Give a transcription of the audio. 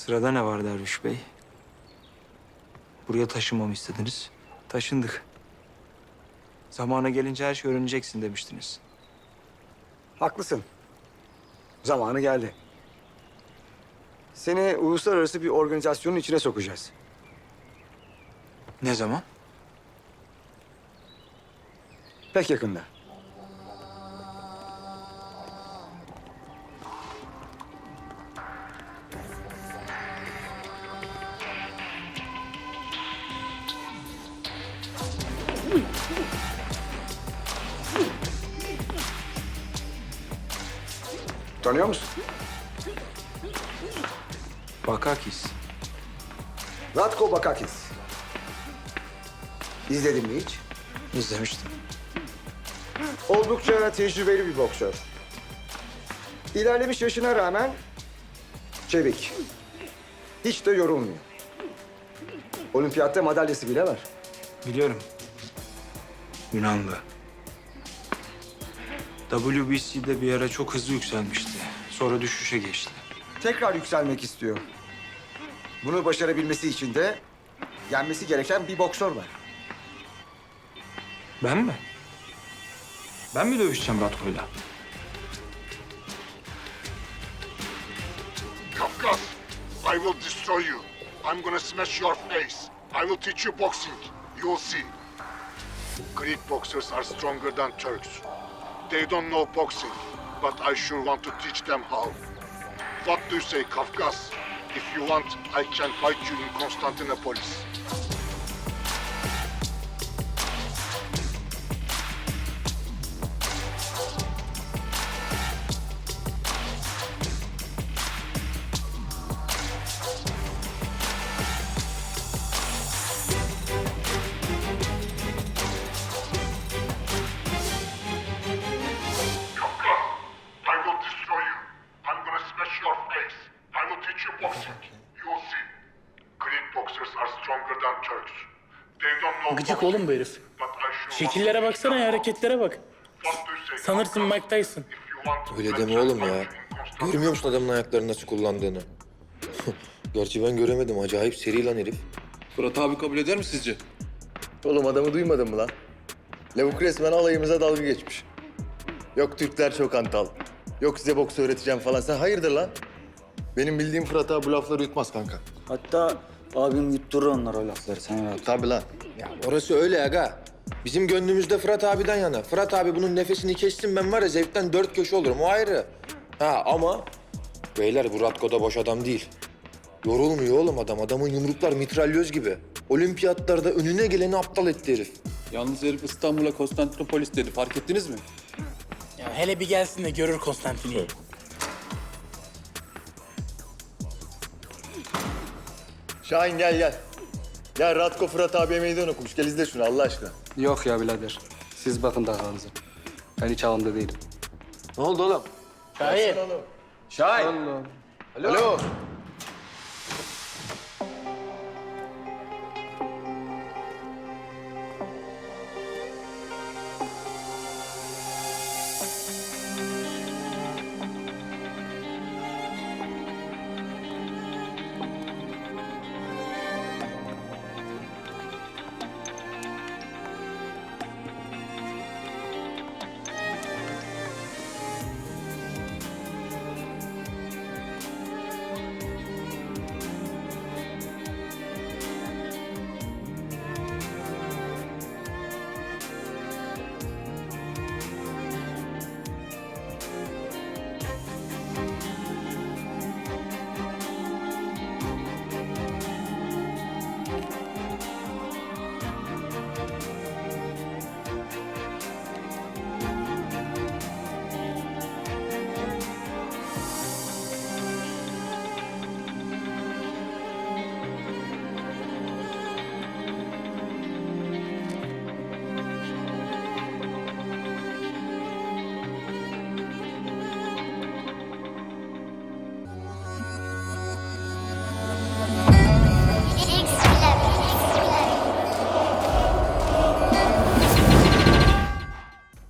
Sırada ne var Derviş Bey? Buraya taşınmamı istediniz. Taşındık. Zamanı gelince her şeyi öğreneceksin demiştiniz. Haklısın. Zamanı geldi. Seni uluslararası bir organizasyonun içine sokacağız. Ne zaman? Pek yakında. Tanıyor musun? Bakakis. Ratko Bakakis. İzledin mi hiç? İzlemiştim. Oldukça tecrübeli bir boksör. İlerlemiş yaşına rağmen çevik. Hiç de yorulmuyor. Olimpiyatta madalyası bile var. Biliyorum. Yunanlı. WBC'de bir ara çok hızlı yükselmişti. Sonra düşüşe geçti. Tekrar yükselmek istiyor. Bunu başarabilmesi için de yenmesi gereken bir boksör var. Ben mi? Ben mi dövüşeceğim Ratko'yla? Kafkas, I will destroy you. I'm gonna smash your face. I will teach you boxing. You'll see. Greek boxers are stronger than Turks. They don't know boxing, but I sure want to teach them how. What do you say, Kafkas? If you want, I can fight you in Constantinopolis. Gıcık boxing, oğlum bu herif. Şekillere baksana ya, hareketlere bak. Sanırsın? Mike Tyson. Öyle deme oğlum ya. Görmüyor musun adamın ayaklarını nasıl kullandığını? Gerçi ben göremedim. Acayip seri lan herif. Fırat abi kabul eder mi sizce? Oğlum adamı duymadın mı lan? Lavuk resmen alayımıza dalga geçmiş. Yok Türkler çok antal. Yok size boks öğreteceğim falan. Sen hayırdır lan? Benim bildiğim Fırat abi bu lafları yutmaz kanka. Hatta abim yutturur onlar o lafları sen rahat. Tabii lan. Ya orası öyle aga. Bizim gönlümüzde Fırat abiden yana. Fırat abi bunun nefesini kessin ben var ya zevkten dört köşe olurum. O ayrı. Ha ama beyler bu Ratko da boş adam değil. Yorulmuyor oğlum adam. Adamın yumruklar mitralyöz gibi. Olimpiyatlarda önüne geleni aptal etti herif. Yalnız herif İstanbul'a Konstantinopolis dedi. Fark ettiniz mi? Ya hele bir gelsin de görür Konstantin'i. Şahin gel gel. Gel Ratko Fırat abiye meydan okumuş. Gel izle şunu Allah aşkına. Yok ya birader. Siz bakın davanıza. Ben hiç havamda değilim. Ne oldu oğlum? Şahin. Şahin. Alo.